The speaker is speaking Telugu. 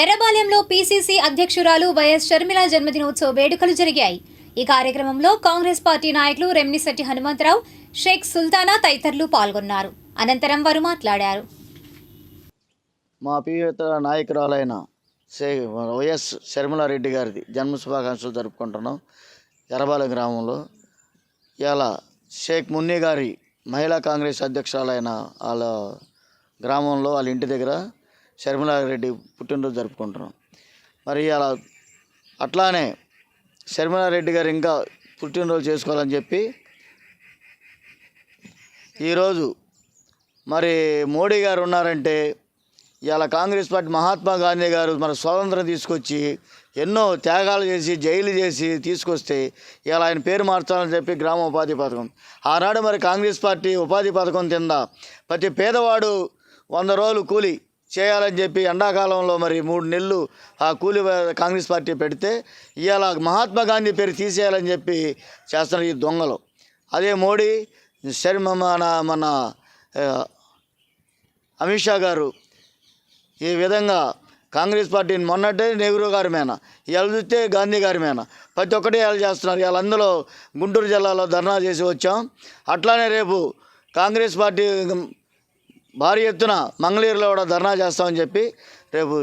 ఎర్రబాలెంలో పీసీసీ అధ్యక్షురాలు వైఎస్ షర్మిల జన్మదినోత్సవ వేడుకలు జరిగాయి. ఈ కార్యక్రమంలో కాంగ్రెస్ పార్టీ నాయకులు రెమ్నిశెట్టి హనుమంతరావు షేక్ సుల్తానా తదితరులు పాల్గొన్నారు. అనంతరం వారు మాట్లాడారు. మా ప్రియత నాయకురాలైన వైఎస్ షర్మిలారెడ్డి గారిది జన్మ శుభాకాంక్షలు జరుపుకుంటున్నాం. ఎర్రబాలెం గ్రామంలో ఇలా షేక్ మున్ని గారి మహిళా కాంగ్రెస్ అధ్యక్షురాలైన వాళ్ళ గ్రామంలో వాళ్ళ ఇంటి దగ్గర శర్మిలారెడ్డి పుట్టినరోజు జరుపుకుంటున్నాం. మరి అలా అట్లానే శర్మిలారెడ్డి గారు ఇంకా పుట్టినరోజు చేసుకోవాలని చెప్పి ఈరోజు మరి మోడీ గారు ఉన్నారంటే ఇవాళ కాంగ్రెస్ పార్టీ మహాత్మా గాంధీ గారు మన స్వాతంత్రం తీసుకొచ్చి ఎన్నో త్యాగాలు చేసి జైలు చేసి తీసుకొస్తే ఇవాళ ఆయన పేరు మార్చాలని చెప్పి గ్రామ ఉపాధి పథకం. ఆనాడు మరి కాంగ్రెస్ పార్టీ ఉపాధి పథకం కింద ప్రతి పేదవాడు వంద రోజులు కూలి చేయాలని చెప్పి ఎండాకాలంలో మరి మూడు నెలలు ఆ కూలి కాంగ్రెస్ పార్టీ పెడితే ఇవాళ మహాత్మా గాంధీ పేరు తీసేయాలని చెప్పి చేస్తున్నారు ఈ దొంగలు. అదే మోడీ శర్మ మన మన అమిత్ షా గారు ఈ విధంగా కాంగ్రెస్ పార్టీని మొన్నటే నెహ్రూ గారి మీద ఇవాళ చూస్తే గాంధీ గారి మీద ప్రతి ఒక్కటి ఇవాళ చేస్తున్నారు. ఇవాళ అందులో గుంటూరు జిల్లాలో ధర్నా చేసి వచ్చాం. అట్లానే రేపు కాంగ్రెస్ పార్టీ భారీ ఎత్తున మంగళగిరిలో కూడా ధర్నా చేస్తామని చెప్పి రేపు